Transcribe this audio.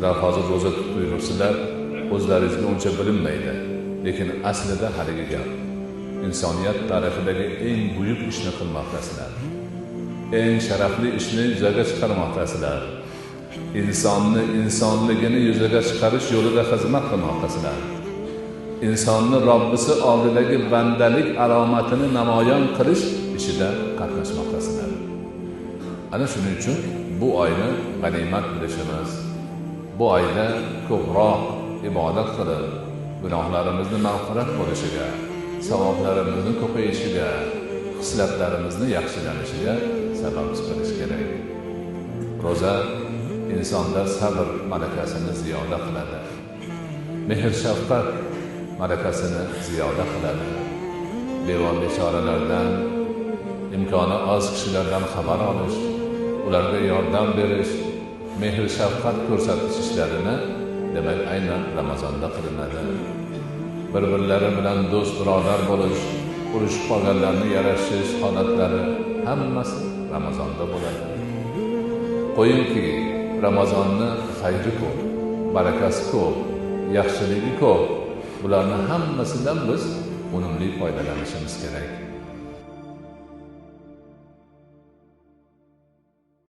sizlar hozir ro'za tutib yuribsizlar o'zlaringizga uncha bilinmaydi. Lekin aslida haligi gap. Insoniyat tarixidagi eng buyuk ishni qilmoqdasizlar eng sharafli ishni yuzaga chiqarmoqdasizlar insonni insonligini yuzaga chiqarish yo'lida xizmat qilmoqdasizlar insonni robbisi oldidagi bandalik alomatini namoyon qilish ishida qatnashmoqdasizlar ana shuning uchun bu oyni g'animat bilishimiz bu oyda ko'proq ibodat qilib gunohlarimizni mag'firat bo'lishiga savoblarimizni ko'payishiga hislatlarimizni yaxshilanishiga sabab qilish kerak. Ro'za insonda sabr malakasini ziyoda qiladi. Mehr shafqat malakasini ziyoda qiladi. Bevor bechoralardan imkoni oz kishilardan xabar olish ularga yordam berish mehr shafqat ko'rsatish ishlarini demak aynan ramazonda qilinadi. Bir birlari bilan do'st birodar bo'lish urushib qolganlarni yarashish holatlari hammasi ramazonda bo'ladi. Qo'yingki ramazonni xayri ko'p barakasi ko'p yaxshiligi ko'p bularni hammasidan biz unumli foydalanishimiz kerak.